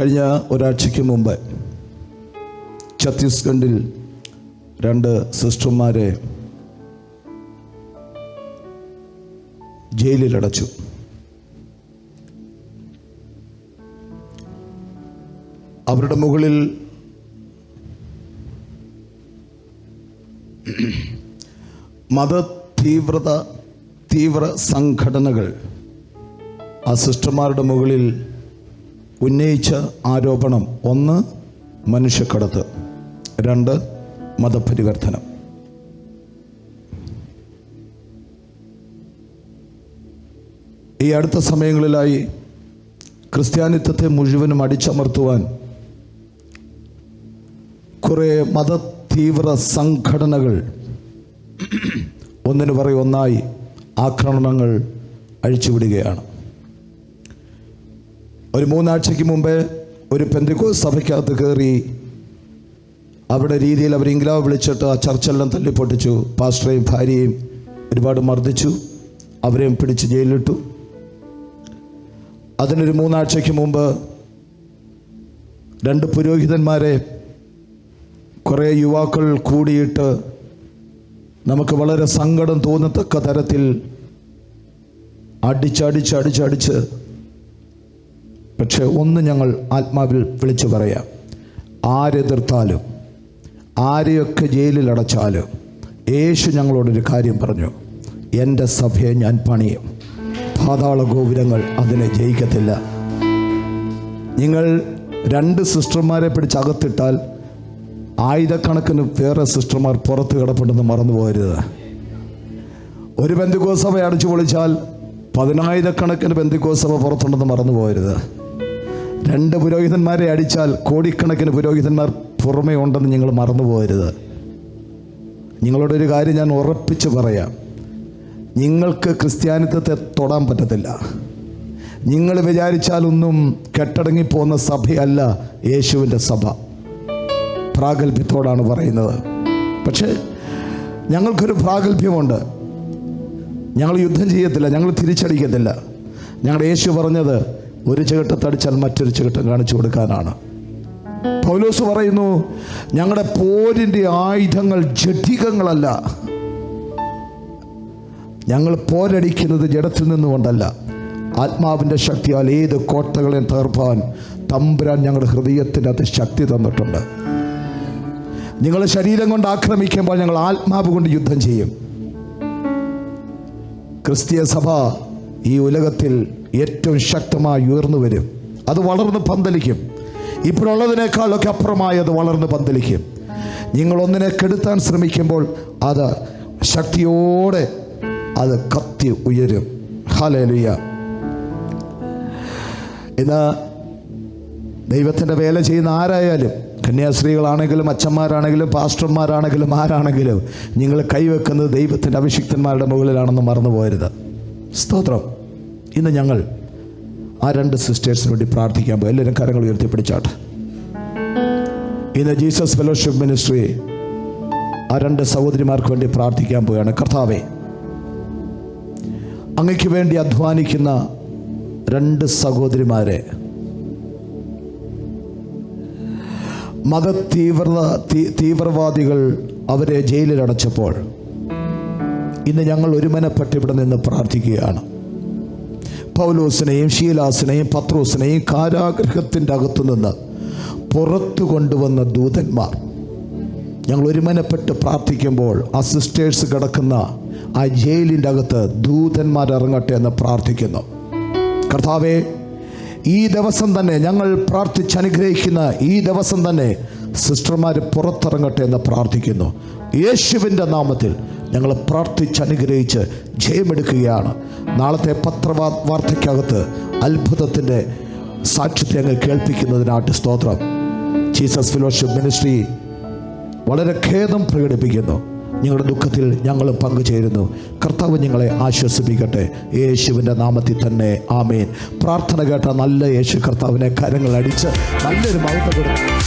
കഴിഞ്ഞ ഒരാഴ്ചയ്ക്ക് മുമ്പ് ഛത്തീസ്ഗഡിൽ രണ്ട് സിസ്റ്റർമാരെ ജയിലിലടച്ചു. അവരുടെ മുകളിൽ മത തീവ്രത തീവ്ര സംഘടനകൾ ആ സിസ്റ്റർമാരുടെ മുകളിൽ ഉന്നയിച്ച ആരോപണം. ഒന്ന് മനുഷ്യക്കടത്ത്. രണ്ട് മതപരിവർത്തനം. ഈ അടുത്ത സമയങ്ങളിലായി ക്രിസ്ത്യാനിത്വത്തെ മുഴുവനും അടിച്ചമർത്തുവാൻ കുറേ മത തീവ്ര സംഘടനകൾ ഒന്നിനു പറയൊന്നായി ആക്രമണങ്ങൾ അഴിച്ചുവിടുകയാണ്. ഒരു മൂന്നാഴ്ചയ്ക്ക് മുമ്പേ ഒരു പെന്തിക്കോ സഭയ്ക്കകത്ത് കയറി അവിടെ രീതിയിൽ അവർ ഇംഗ്ലാവ് വിളിച്ചിട്ട് ആ ചർച്ചെല്ലാം തല്ലിപ്പൊട്ടിച്ചു. പാസ്റ്ററേയും ഭാര്യയും ഒരുപാട് മർദ്ദിച്ചു. അവരെയും പിടിച്ച് ജയിലിലിട്ടു. അതിനൊരു മൂന്നാഴ്ചയ്ക്ക് മുമ്പ് രണ്ട് പുരോഹിതന്മാരെ കുറേ യുവാക്കൾ കൂടിയിട്ട് നമുക്ക് വളരെ സങ്കടം തോന്നത്തക്ക തരത്തിൽ അടിച്ചടിച്ച് അടിച്ചടിച്ച് പക്ഷെ ഒന്ന് ഞങ്ങൾ ആത്മാവിൽ വിളിച്ചു പറയാം. ആരെതിർത്താലും ആരെയൊക്കെ ജയിലിൽ അടച്ചാലും യേശു ഞങ്ങളോടൊരു കാര്യം പറഞ്ഞു. എന്റെ സഭയെ ഞാൻ പണിയും. പാതാള ഗോപുരങ്ങൾ അതിനെ ജയിക്കത്തില്ല. നിങ്ങൾ രണ്ട് സിസ്റ്റർമാരെ പിടിച്ച് അകത്തിട്ടാൽ ആയിരക്കണക്കിന് വേറെ സിസ്റ്റർമാർ പുറത്ത് കിടപ്പുണ്ടെന്ന് മറന്നു പോകരുത് ഒരു ബന്ധുക്കോസഭ അടിച്ചു പൊളിച്ചാൽ പതിനായിരക്കണക്കിന് ബന്ധുക്കോസഭ പുറത്തുണ്ടെന്ന് മറന്നു പോകരുത് രണ്ട് പുരോഹിതന്മാരെ അടിച്ചാൽ കോടിക്കണക്കിന് പുരോഹിതന്മാർ പുറമേ ഉണ്ടെന്ന് നിങ്ങൾ മറന്നു പോകരുത് നിങ്ങളോടൊരു കാര്യം ഞാൻ ഉറപ്പിച്ച് പറയാം. നിങ്ങൾക്ക് ക്രിസ്ത്യാനിത്വത്തെ തൊടാൻ പറ്റത്തില്ല. നിങ്ങൾ വിചാരിച്ചാലൊന്നും കെട്ടടങ്ങിപ്പോകുന്ന സഭയല്ല യേശുവിന്റെ സഭ. പ്രാഗൽഭ്യത്തോടാണ് പറയുന്നത്. പക്ഷേ ഞങ്ങൾക്കൊരു പ്രാഗൽഭ്യമുണ്ട്. ഞങ്ങൾ യുദ്ധം ചെയ്യത്തില്ല ഞങ്ങൾ തിരിച്ചടിക്കത്തില്ല. ഞങ്ങളുടെ യേശു പറഞ്ഞത് ഒരു ചികിട്ടത്തടിച്ചാൽ മറ്റൊരു ചികട്ടം കാണിച്ചു കൊടുക്കാനാണ്. പൗലോസ് പറയുന്നു ഞങ്ങളുടെ പോരിന്റെ ആയുധങ്ങൾ ജഡികങ്ങളല്ല ഞങ്ങൾ പോരടിക്കുന്നത് ജഡത്തിൽ നിന്നുകൊണ്ടല്ല. ആത്മാവിന്റെ ശക്തിയാൽ ഏത് കോട്ടകളെയും തകർപ്പാൻ തമ്പുരാൻ ഞങ്ങളുടെ ഹൃദയത്തിനകത്ത് ശക്തി തന്നിട്ടുണ്ട്. നിങ്ങൾ ശരീരം കൊണ്ട് ആക്രമിക്കുമ്പോൾ ഞങ്ങൾ ആത്മാവ് കൊണ്ട് യുദ്ധം ചെയ്യും. ക്രിസ്തീയ സഭ ഈ ഉലകത്തിൽ ഏറ്റവും ശക്തമായി ഉയർന്നു വരും. അത് വളർന്ന് പന്തലിക്കും. ഇപ്പോഴുള്ളതിനേക്കാളൊക്കെ അപ്പുറമായി അത് വളർന്ന് പന്തലിക്കും. നിങ്ങൾ ഒന്നിനെ കെടുത്താൻ ശ്രമിക്കുമ്പോൾ അത് ശക്തിയോടെ അത് കത്തി ഉയരും. ഹലലുയ ഇന്ന് ദൈവത്തിന്റെ വേല ചെയ്യുന്ന ആരായാലും കന്യാസ്ത്രീകളാണെങ്കിലും അച്ഛന്മാരാണെങ്കിലും പാസ്റ്റർമാരാണെങ്കിലും ആരാണെങ്കിലും നിങ്ങൾ കൈവെക്കുന്നത് ദൈവത്തിന്റെ അഭിഷിക്തന്മാരുടെ മുകളിലാണെന്ന് മറന്നു പോരുത് സ്തോത്രം. ഇന്ന് ഞങ്ങൾ ആ രണ്ട് സിസ്റ്റേഴ്സിന് വേണ്ടി പ്രാർത്ഥിക്കാൻ പോയി. എല്ലാവരും കരങ്ങൾ ഉയർത്തിപ്പിടിച്ചാട്ട് ഇന്ന് ജീസസ് ഫെലോഷിപ്പ് മിനിസ്ട്രി ആ രണ്ട് സഹോദരിമാർക്ക് വേണ്ടി പ്രാർത്ഥിക്കാൻ പോവുകയാണ്. കർത്താവെ അങ്ങയ്ക്ക് വേണ്ടി അധ്വാനിക്കുന്ന രണ്ട് സഹോദരിമാരെ മത തീവ്രത തീവ്രവാദികൾ അവരെ ജയിലിലടച്ചപ്പോൾ ഇന്ന് ഞങ്ങൾ ഒരുമനപ്പെട്ട് ഇവിടെ നിന്ന് പ്രാർത്ഥിക്കുകയാണ്. പൗലോസിനെയും ഷീലാസിനെയും പത്രോസിനെയും കാരാഗ്രഹത്തിന്റെ അകത്തു നിന്ന് പുറത്തു കൊണ്ടുവന്ന ദൂതന്മാർ ഞങ്ങൾ ഒരുമനപ്പെട്ട് പ്രാർത്ഥിക്കുമ്പോൾ ആ സിസ്റ്റേഴ്സ് കിടക്കുന്ന ആ ജയിലിന്റെ അകത്ത് ദൂതന്മാർ ഇറങ്ങട്ടെ എന്ന് പ്രാർത്ഥിക്കുന്നു. കർത്താവെ ഈ ദിവസം തന്നെ ഞങ്ങൾ പ്രാർത്ഥിച്ച് അനുഗ്രഹിക്കുന്ന ഈ ദിവസം തന്നെ സിസ്റ്റർമാർ പുറത്തിറങ്ങട്ടെ എന്ന് പ്രാർത്ഥിക്കുന്നു. യേശുവിന്റെ നാമത്തിൽ ഞങ്ങൾ പ്രാർത്ഥിച്ച് അനുഗ്രഹിച്ച് ജയമെടുക്കുകയാണ്. നാളത്തെ പത്രവാ വാർത്തയ്ക്കകത്ത് അത്ഭുതത്തിന്റെ സാക്ഷ്യത്തെ അങ്ങ് കേൾപ്പിക്കുന്നതിനായിട്ട് സ്തോത്രം. ജീസസ് ഫിലോഷിപ്പ് മിനിസ്ട്രി വളരെ ഖേദം പ്രകടിപ്പിക്കുന്നു. നിങ്ങളുടെ ദുഃഖത്തിൽ ഞങ്ങൾ പങ്കുചേരുന്നു. കർത്താവ് ഞങ്ങളെ ആശ്വസിപ്പിക്കട്ടെ. യേശുവിന്റെ നാമത്തിൽ തന്നെ ആമേൻ. പ്രാർത്ഥന കേട്ട നല്ല യേശു കർത്താവിനെ കരങ്ങൾ അടിച്ച് നല്ലൊരു മൗത്ത കൊടുക്കും